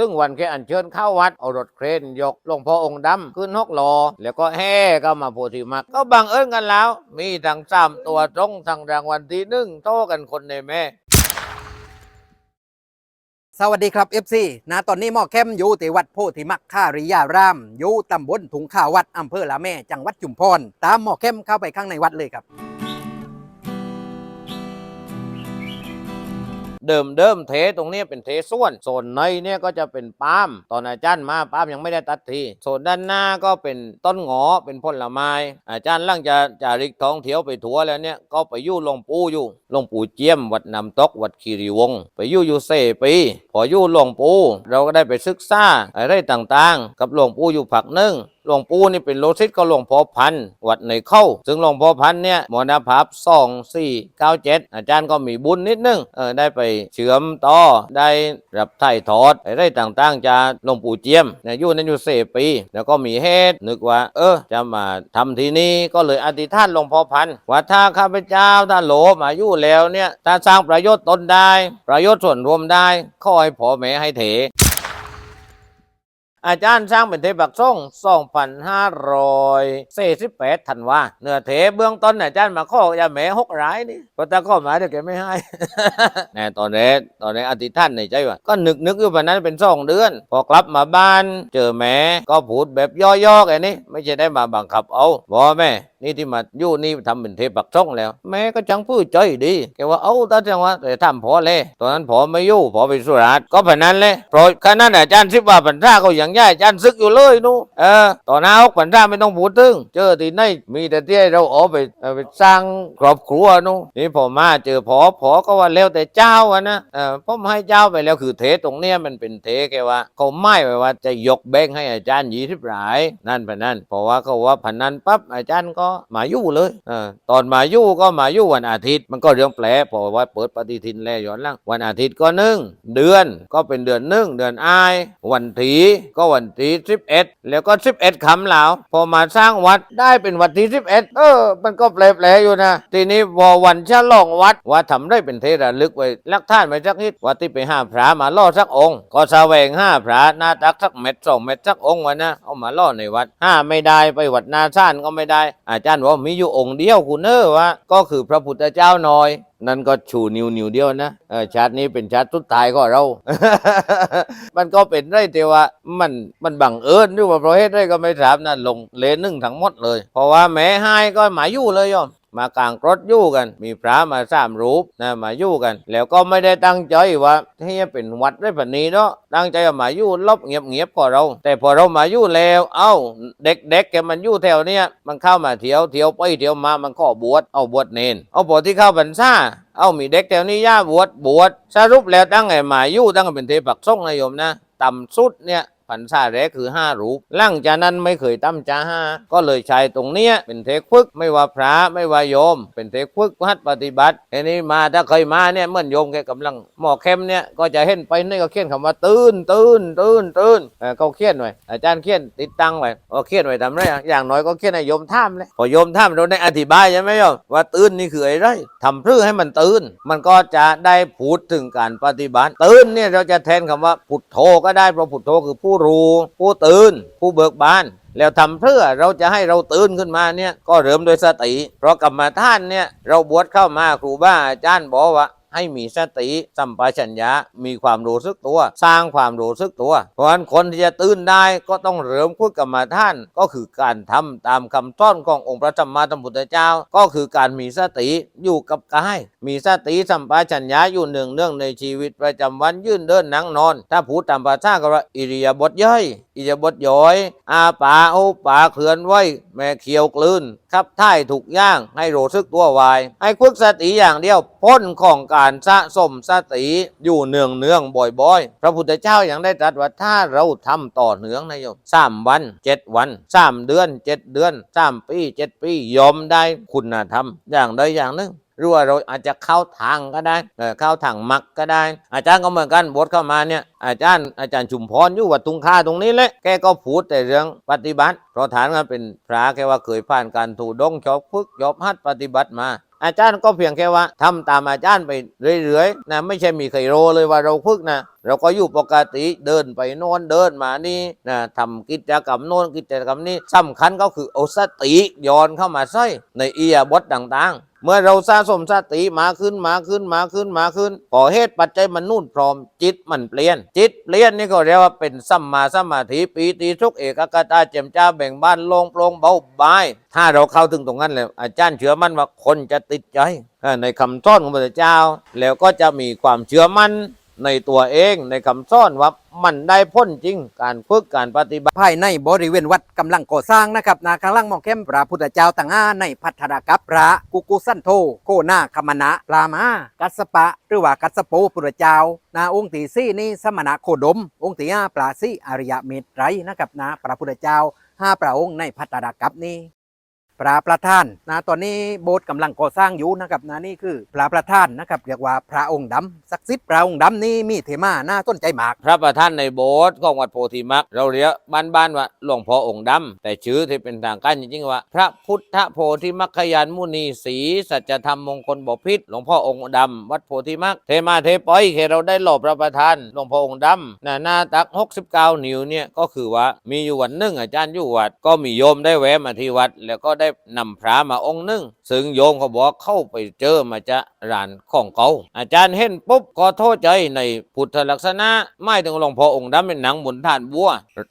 ถึงวันแค่อัญเชิญเข้าวัดเอารถเครนยกหลวงพ่อองค์ดำขึ้นหกล้อแล้วก็แห่ก็มาโพธิมักก็บังเอิญกันแล้ว มีทั้งสามตัวตรงทั้งรางวัลที่หนึ่งโตกันคนในแม่ สวัสดีครับ FC นะตอนนี้หมอเข้มอยู่ที่วัดโพธิมักคาริยารามอยู่ตำบลถุงข่าวัดอำเภอละแม่ จังหวัดจุมพรตามหมอเข้มเข้าไปข้างในวัดเลยครับ เดิมเดิมเทตรงนี้เป็นเทส่วนโซนในเนี่ยก็จะเป็นปาล์มตอนอาจารย์มาปาล์มยังไม่ได้ตัดทีโซนด้านหน้าก็เป็นต้นหงอเป็นผลไม้ อาจารย์ล่างจะจาริกท้องเที่ยวไปทัวแล้วเนี่ยก็ไปยู่หลวงปู่อยู่หลวงปู่เจียม วัดน้ำตกวัดคีรีวงศ์ไปยู่อยู่เซปีพออยู่หลวงปู่เราก็ได้ไปศึกษาอะไรต่างๆ กับหลวงปู่อยู่ผักนึ่ง หลวงปู่นี่เป็นโลซิตก็หลวงพ่อพันธ์วัดในเข้า ซึ่งหลวงพ่อพันธ์เนี่ยมรณภาพสองสี่เก้าเจ็ดอาจารย์ก็มีบุญนิดนึงเออได้ไปเชื่อมต่อได้รับไถ่ทอดอะไรต่างๆจาหลวงปู่เจียมเนี่ยอยู่นั้นอยู่เสปี แล้วก็มีเหตุนึกว่า เออจะมาทำที่นี้ก็เลยอธิษฐานหลวงพ่อพันธ์ว่าถ้าข้าพเจ้าถ้าโหลมาอยู่แล้วเนี่ยถ้าสร้างประโยชน์ตนได้ ประโยชน์ส่วนรวมได้ขอให้พ่อแม่ให้เถ อาจารย์สร้างเป็นเทปักส่ง2,548ธันวาเนื้อเทเบื้องต้นอาจารย์มาข้อยาแหม่หกรายนี่เพระถ้าข้อหมายเดี๋ยวแกไม่ให้แน่ตอนนี้ตอนนี้อธิษฐานในใจว่าก็นึกนึกอยู่แบบนั้นเป็นสองเดือน พอกลับมาบ้าน เจอแหม่ก็พูดแบบย่อๆแกนี่ไม่ใช่ได้มาบังคับเอาบอกแม่นี่ที่มาอยู่นี่ทำเป็นเทปักส่งแล้ว แม่ก็จังพูดใจดีแกว่าเอ้าตาจังว่าแต่ทำพอเลยตอนนั้นพอไม่อยู่พอไปสุราษฎร์ก็แบบนั้นเลยโปรยขนาดอาจารย์สิบว่าปัญญาก็ยังย่ายอาจารย์ซึกอยู่เลยนู่เออตอนน้าอกปัญญาไม่ต้องพูดถึงเจอที่ไหนมีแต่ที่เราเอาไปไปสร้างครอบครัวนู่นี่พอมาเจอพอพอก็ว่าแล้วแต่เจ้าอะนะเออผมให้เจ้าไปแล้วคือเทตรงเนี้ยมันเป็นเทแกว่าเขาไม่ไว้ว่าจะยกแบงให้อาจารย์ยี่สิบหลายนั่นพนันเพราะว่าเขาว่าพนันปั๊บอาจารย์ก็มาอยู่เลยอตอนมาอยู่ก็มาอยู่วันอาทิตย์ มันก็เรื่องแปลเพราะว่าเปิดปฏิทินแลย้อนหลังวันอาทิตย์ก็หนึ่งเดือนก็เป็นเดือนหนึ่งเดือนอาย วันถีก็วันที่สิบเอ็ดแล้วก็สิบเอ็ดคำแล้วพอมาสร้างวัดได้เป็นวันที่สิบเอ็ดเออ มันก็แปลกๆอยู่นะ ทีนี้พอวันฉลองวัดว่าทำได้เป็นเทระลึกไว้ลักท่านไว้สักนิดว่าที่ไปห้าพระมาล่อสักองค์ ก็แสวงห้าพระหน้าตักสักเม็ดสองเม็ดสักองค์วะนะเอามาล่อในวัดห้าไม่ได้ไปวัดนาซ่านก็ไม่ได้อาจารย์ว่ามีอยู่องค์เดียวคุณเนอวะก็คือพระพุทธเจ้าน้อย นั่นก็ชูนิ้วนิ้วเดียวนะชาตินี้เป็นชาติสุดท้ายก็เรา มันก็เป็นได้แต่ว่ามันมันบังเอิญด้วยว่าเพราะเหตุใดก็ไม่ทราบนะลงเลนหนึ่งทั้งหมดเลย เพราะว่าแม่ให้ก็หมายอยู่เลยยอม มากางรถยู่กัน มีพระมาสามรูปนะมาอยู่กัน แล้วก็ไม่ได้ตั้งใจว่าที่จะเป็นวัดได้แบบนี้เนาะตั้งใจามาอยู่ลบเงียบๆพอเรา แต่พอเรามาอยู่แล้ว เอ้า เด็กๆแกมันอยู่แถวเนี้ยมันเข้ามาเที่ยวเที่ยวไปเที่ยวมามันก็บวชเอาบวชเนนเอาพอที่เข้าพรรษาเอามีเด็กแถวนี้ย่าบวชบวชสรุปแล้วตั้งไงมาอยู่ตั้งเป็นเทปักส่งนะโยมนะต่ำสุดเนี่ย พรรษาแรกคือห้ารูปหลังจากนั้นไม่เคยตั้มจ้าห้าก็เลยใช้ตรงเนี้ยเป็นเทคฝึกไม่ว่าพระไม่ว่าโยม เป็นเทคฝึกหัดปฏิบัติอันนี้มาถ้าเคยมาเนี่ยเมื่อนโยมแกกำลังหมอเข้มเนี่ยก็จะเห็นไปนี่ก็เขียนคำว่าตื่นตื่นตื่นตื่นเขาเขียนไว้อาจารย์เขียนติดตั้งไว้ก็เขียนไว้ทำไรอะอย่างน้อยก็เขียนให้โยมท่ามเลยพอโยมท่ามเราได้อธิบายใช่ไหมโยมว่าตื่นนี่คืออะไรทำเพื่อให้มันตื่นมันก็จะได้พูดถึงการปฏิบัติตื่นเนี่ยเราจะแทนคำว่าพุทโธก็ได้เพราะพุทโธคือผู้รู้ ผู้ตื่น ผู้เบิกบานแล้วทำเพื่อเราจะให้เราตื่นขึ้นมาเนี่ยก็เริ่มโดยสติ เพราะกรรมฐานเนี่ยเราบวชเข้ามาครูบาอาจารย์บอกว่า ให้มีสติสัมปชัญญะมีความรู้สึกตัว สร้างความรู้สึกตัว เพราะฉะนั้นคนที่จะตื่นได้ก็ต้องเริ่มพูดกรรมฐาน ก็คือการทำตามคำสอนขององค์พระสัมมาสัมพุทธเจ้า ก็คือการมีสติอยู่กับกาย มีสติสัมปชัญญะอยู่เนืองเนื่องในชีวิตประจำวันยืนเดินนั่งนอน ถ้าพูดตามภาษาก็ว่าอิริยาบถย่อยอิริยาบถย่อย อาปาโอปาเคลื่อนไหวแม่เขียวกลืนครับท่ายถูกย่างให้รู้สึกตัวาย ให้ฝึกสติอย่างเดียวพ้นของการสะสมสติอยู่เนืองเนืองบ่อยๆ พระพุทธเจ้าอย่างได้ตรัสว่าถ้าเราทำต่อเนืองนายโยมสามวันเจ็ดวันสามเดือนเจ็ดเดือนสามปีเจ็ดปียอมได้คุณธรรมอย่างใดอย่างหนึ่ง หรือว่าเราอาจจะเข้าทางก็ได้เข้าทางมักก็ได้ อาจารย์ก็เหมือนกันบทเข้ามาเนี่ยอาจารย์อาจารย์ชุมพรอยู่วัดตุงค่าตรงนี้แหละแกก็พูดแต่เรื่องปฏิบัติเพราะฐานกันเป็นพระแกว่าเคยผ่านการถูดงชอบฝึกยอบฮัดปฏิบัติมาอาจารย์ก็เพียงแค่ว่าทำตามอาจารย์ไปเรื่อยๆนะไม่ใช่มีใครโรเลยว่าเราพึกนะเราก็อยู่ปกติเดินไปโน่นเดินมานี่นะทำกิจกรรมโน่นกิจกรรมนี้สำคัญก็คือเอาสติย้อนเข้ามาใส่ในเอียบทต่างๆ เมื่อเราสะสมสติมาขึ้นมาขึ้นมาขึ้นมาขึ้นก่อเหตุปัจจัยมันนู่นพร้อมจิตมันเปลี่ยน จิตเปลี่ยนนี่ก็เรียกว่าเป็นสัมมาสมาธิปีติทุกเอกกตาเจยมจ้าแบ่งบ้านลงโปร่งเบาบาย ถ้าเราเข้าถึงตรงนั้นแล้วอาจารย์เชื่อมั่นว่าคนจะติดใจในคำสอนของพระเจ้า แล้วก็จะมีความเชื่อมั่น ในตัวเองในคำสอนว่ามันได้พ้นจริงการฝึกการปฏิบัติภายในบริเวณวัดกำลังก่อสร้างนะครับนาข้างล่างมองเข้มพระพุทธเจ้าต่างอาในพัทธากับพระกุกุสันโธโกนาคมณะปลามากัสสปะ หรือว่ากัสสโปพุทธเจ้านาองค์ที่สี่นี่สมณะโคดม องค์ที่ห้าปลาสีอริยเมตไตรนะครับนะพระพุทธเจ้าห้าพระองค์ในพัทธากับนี้ พระประธานนะตอนนี้โบสถ์กำลังก่อสร้างอยู่นะครับนะนี่คือพระประธานนะครับเรียกว่าพระองค์ดำศักดิ์สิทธิ์พระองค์ดำนี่มีเทมาน่าต้นใจมาก พระประธานในโบสถ์ของวัดโพธิมักเราเรียกบ้านๆว่าหลวงพ่อองค์ดำแต่ชื่อที่เป็นทางการจริงๆว่า พระพุทธโพธิมัคคยานมุนีศรีสัจธรรมมงคลบพิษหลวงพ่อองค์ดำวัดโพธิมักเทมาเทปอยเคเราได้หลบพระประธานหลวงพ่อองค์ดำน่ะหน้าตัก 69 นิ้วเนี่ยก็คือว่ามีอยู่วันหนึ่งอาจารย์อยู่วัดก็มีโยมได้แวะมาที่วัดแล้วก็ได้นำพระมาองค์หนึ่งซึ่งโยมเขาบอกว่าเข้าไปเจอมาจากร้านของเขาอาจารย์เห็นปุ๊บก็โทษใจในพุทธลักษณะ ไม่ถึงหลวงพ่อองค์ดำเป็นหนังบนฐานบัว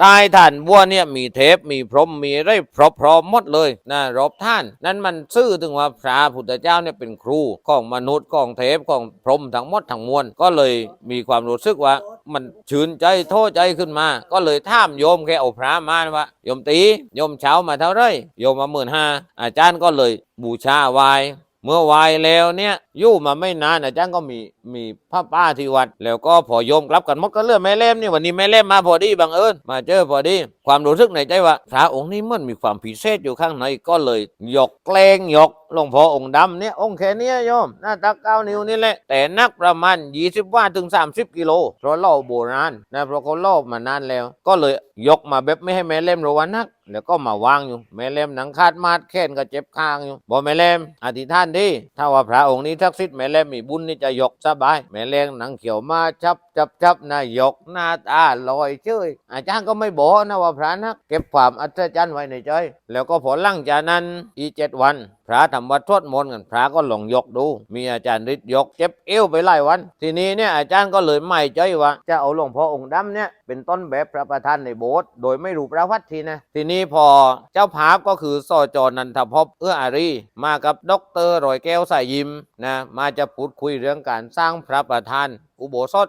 ใต้ฐานบัวเนี่ยมีเทปมีพรมมีไรพรบพร้อมหมดเลยนะรอบท่าน นั่นมันซื่อถึงว่าพระพุทธเจ้าเนี่ยเป็นครูของมนุษย์ของเทพของพรหมทั้งหมดทั้งมวลก็เลยมีความรู้สึกว่า มันชื่นใจโทษใจขึ้นมา ก็เลยถามโยมแค่เอาพระมาว่าโยมตีโยมเช้ามาเท่าไรโยมมาหมื่นห้าอาจารย์ก็เลยบูชาวาย เมื่อวายแล้วเนี่ยอยู่มาไม่นานอาจารย์ก็มีมีพระป้าที่วัด แล้วก็พอโยมกลับกันมดก็เลื่อนแม่เล่มนี่วันนี้แม่เล่มมาพอดีบังเอิญมาเจอพอดี ความรู้สึกในใจว่าพระองค์นี้มันมีความพิเศษอยู่ข้างในก็เลยหยกเกรงหยกหลวงพ่อองค์ดำเนี่ยองค์แค่นี้โยมหน้าตักเก้านิ้วนี่แหละ แต่นักประมาณ 20ว่าถึง 30 กิโลเพราะเล่าโบราณนะเพราะเขาเล่ามานานแล้ว ก็เลย ยกมาแบบไม่ให้แม่เล่มระวังนัก แล้วก็มาวางอยู่ แม่เล่มหนังคาดมาดแค้นก็เจ็บข้างอยู่บอกแม่เล่มอธิษฐานดิถ้าว่าพระองค์นี้ทักษิณแม่เล่มมีบุญนี่จะยกสบาย แม่เล่มหนังเขียวมาชับ จับจับนะยกหน้าตาลอยเชยอาจารย์ก็ไม่บอกนะว่าพระนักเก็บความอัศจรรย์ไว้ในใจแล้วก็พอหลังจากนั้นอีเจ็ดวัน พระทำวัดทวดมนต์กันพระก็หลงยกดู มีอาจารย์ฤทธิ์ยกเจ็บเอวไปหลายวัน ทีนี้เนี่ยอาจารย์ก็เลยไม่ใจว่า จะเอาหลวงพ่อองค์ดำเนี่ยเป็นต้นแบบพระประธานในโบสถ์โดยไม่รู้ประวัติทีนะ ทีนี้พอเจ้าภาพก็คือสอจอนันทภพเอื้ออารี มากับดอกเตอรรอยแก้วสายยิมนะมาจะพูดคุยเรื่องการสร้างพระประธานอุโบสถ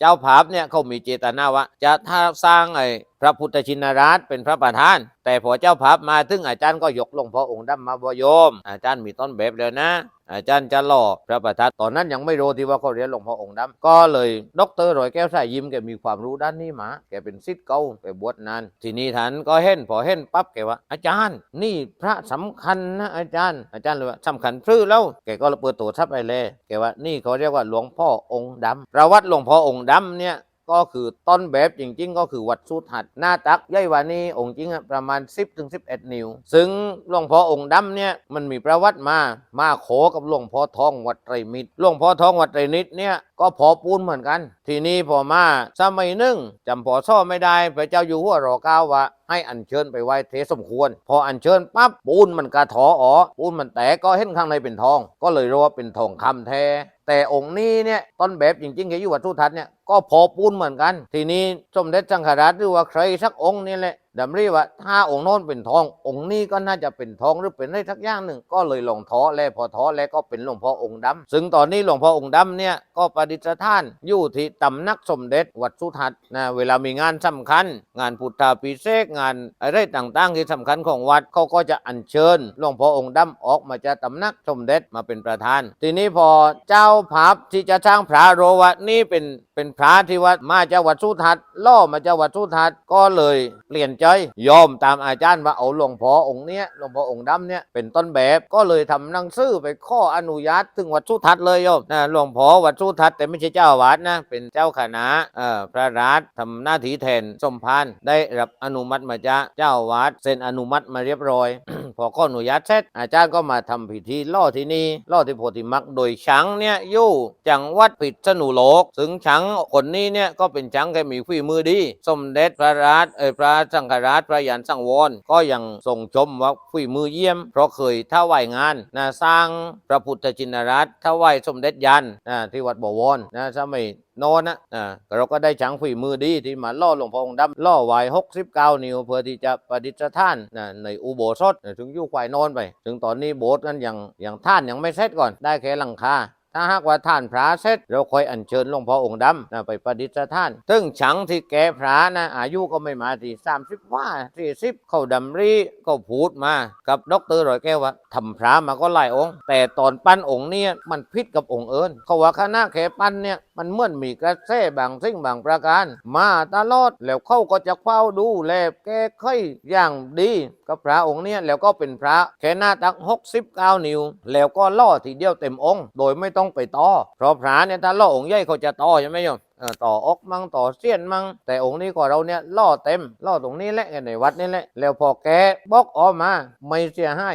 เจ้าภาพเนี่ยเขามีเจตนาว่า จะถ้าสร้างไอ้พระพุทธชินราชเป็นพระประธาน แต่พอเจ้าภาพมาถึงอาจารย์ก็ยกหลวงพ่อองค์ดำมาบโยม อาจารย์มีต้นแบบแล้วนะ อาจารย์จะหล่อพระประธานตอนนั้นยังไม่รู้ที่ว่าเขาเรียนหลวงพ่อองค์ดำก็เลยดรรอยแก้วสายยิ้มแกมีความรู้ด้านนี้มาแกเป็นศิษย์เก่าไปบวชนานทีนี้ท่านก็เห็นพอเห็นปั๊บแกว่า อาจารย์ นี่พระสำคัญนะอาจารย์ อาจารย์เลยว่าสำคัญซื่อแล้วแกก็เลยเปิดตัวทับไปเลยแกว่านี่เขาเรียกว่าหลวงพ่อองค์ดำประวัติหลวงพ่อองค์ดำเนี่ยก็คือต้นแบบจริงๆ ก็คือวัดสุทัด หน้าตักย่อยวานี้องค์จริงประมาณ 10ถึง11 นิ้ว ซึ่งหลวงพ่อองค์ดำเนี่ยมันมีประวัติมามาโขกับหลวงพ่อทองวัดไตรมิตรหลวงพ่อทองวัดไตรมิตรเนี่ย ก็พอปูนเหมือนกัน ทีนี้พอมาสมัยหนึ่งจำพอซ่อไม่ได้พระเจ้าอยู่หัวรอเก้าว่าให้อัญเชิญไปไว้เทสมควร พออัญเชิญปั๊บปูนมันกระถออ๋อปูนมันแตกก็เห็นข้างในเป็นทอง ก็เลยรู้ว่าเป็นทองคำแท้ แต่องค์นี้เนี่ยต้นแบบจริงๆแกอยู่วัดสุทัศน์เนี่ยก็พอปูนเหมือนกัน ทีนี้สมเด็จสังฆราชหรือว่าใครสักองค์นี่แหละ ดำรีว่าถ้าองค์โน้นเป็นทอง องค์นี้ก็น่าจะเป็นทองหรือเป็นอะไรทักอย่างหนึ่ง ก็เลยลงท้อแล้วพอท้อแล้วก็เป็นหลวงพ่อองค์ดำซึ่งตอนนี้หลวงพ่อองค์ดำเนี่ยก็ประดิษฐานอยู่ที่ตำนักสมเด็จวัดสุทัศน์นะเวลามีงานสำคัญ งานพุทธาพิเศษกงานอะไรต่างๆ ที่สำคัญของวัดเขาก็จะอัญเชิญหลวงพ่อองค์ดำออกมาจากตำนักสมเด็จมาเป็นประธาน ทีนี้พอเจ้าภาพที่จะสร้างพระโรวะนี่เป็น เป็นพระที่วัดมาจากวัดสุทัศน์ล่อมาจากวัดสุทัศน์ก็เลยเปลี่ยนใจยอมตามอาจารย์ว่าเอาหลวงพ่อองค์เนี้ยหลวงพ่อองค์ดำเนี่ยเป็นต้นแบบก็เลยทำหนังสือไปข้ออนุญาตถึงวัดสุทัศน์เลยโยมนะหลวงพ่อวัดสุทัศน์แต่ไม่ใช่เจ้าวาสนะเป็นเจ้าคณะเอ่อพระราชทำหน้าที่แทนสมภารได้รับอนุมัติมาจากเจ้าวาสเซ็นอนุมัติมาเรียบร้อย พอข้ออนุญาตเสร็จอาจารย์ก็มาทำพิธีล่อที่นี่ล่อที่โพธิมักโดยช้างเนี่ยยู่จังหวัดพิษณุโลกซึ่งช้างคนนี้เนี่ยก็เป็นช้างแค่มีฝีมือดี สมเด็จพระราชเอยพระสังฆราชพระยานสังวรก็ยังทรงชมว่าฝีมือเยี่ยม เพราะเคยถวายงานนะสร้างพระพุทธชินราชถวายสมเด็จยันนะที่วัดบวรนะสมัยนอนนะอ่าเราก็ได้ช้างฝีมือดีที่มาล่อหลวงพ่อองค์ดำล่อไว้หกสิบเก้านิ้วเพื่อที่จะประดิษฐานนะในอุโบสถถึงยู่ควายนอนไป ถึงตอนนี้โบสถ์นั้นยังยังท่านยังไม่เสร็จก่อนได้แค่หลังคา ถ้าหากว่าท่านพระเสร็จ เราค่อยอัญเชิญหลวงพ่อองค์ดำนะไปประดิษฐานซึ่งฉังที่แกพระนะอายุก็ไม่มาที่สามสิบว่าสี่สิบเขาดำรีก็พูดมากับดรรอยแก้วว่าทำพระมาก็หลายองค์ แต่ตอนปั้นองค์เนี่ยมันพิษกับองค์เอิญเขาว่าคณะแขปั้นเนี่ยมันเหมื่อนมีกระแสบางสิ่งบางประการ มาตลอดแล้วเขาก็จะเฝ้าดูแลแก้ไขอย่างดี กับพระองค์เนี่ยแล้วก็เป็นพระแค่หน้าตัก69 นิ้ว แล้วก็ล่อทีเดียวเต็มองค์ โดยไม่ต้องไปต่อ เพราะพระเนี่ยถ้าล่อองค์ใหญ่เขาจะต่อใช่ไหมโยมต่ออกมั่งต่อเสี้ยนมั่งแต่องค์นี้ก็เราเนี่ยล่อเต็มล่อตรงนี้แหละในวัดนี่แหละแล้วพอแกบอกออกมาไม่เสียให้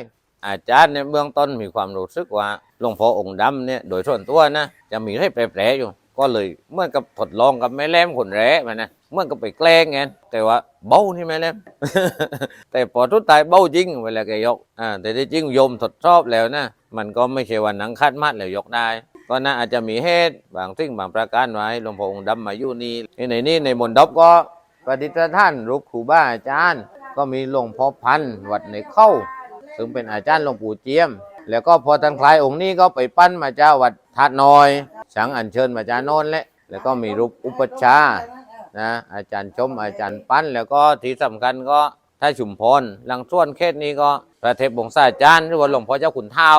อาจารย์เนี่ยเบื้องต้นมีความรู้สึกว่าหลวงพ่อองค์ดำเนี่ยโดยส่วนตัวนะจะมีให้แปรๆอยู่ ก็เลยเมื่อกับทดลองกับแม่แหลมคนแร้มันนะเมื่อกับไปแกล้งไงแต่ว่าเบาที่แม่แหลมแต่พอทุดตายเบาจริงเวลาแกยกอ่าแต่ที่จริงโยมทดสอบแล้วนะมันก็ไม่ใช่วันหนังคาดมัดแล้วยกได้ก็น่าอาจจะมีเหตุบางสิ่งบางประการไว้หลวงพ่อองค์ดำมาอยู่นี่ในนี้ในมณฑปก็ประดิษฐานรูปครูบาอาจารย์ ก็มีหลวงพ่อพันธ์วัดในเข้า ซึ่งเป็นอาจารย์หลวงปู่เจียม แล้วก็พอท่านคลายองค์นี้ก็ไปปั้นมาเจ้าวัดธาตุน้อย สังอัญเชิญมาจาโนนแหละแล้วก็มีรูปอุปชฌาย์นะอาจารย์ชมอาจารย์ปั้นแล้วก็ที่สำคัญก็ถ้าชุมพรหลังส่วนเขตนี้ก็พระเทพบงศาจารย์หรือว่าหลวงพ่อเจ้าขุนเท้า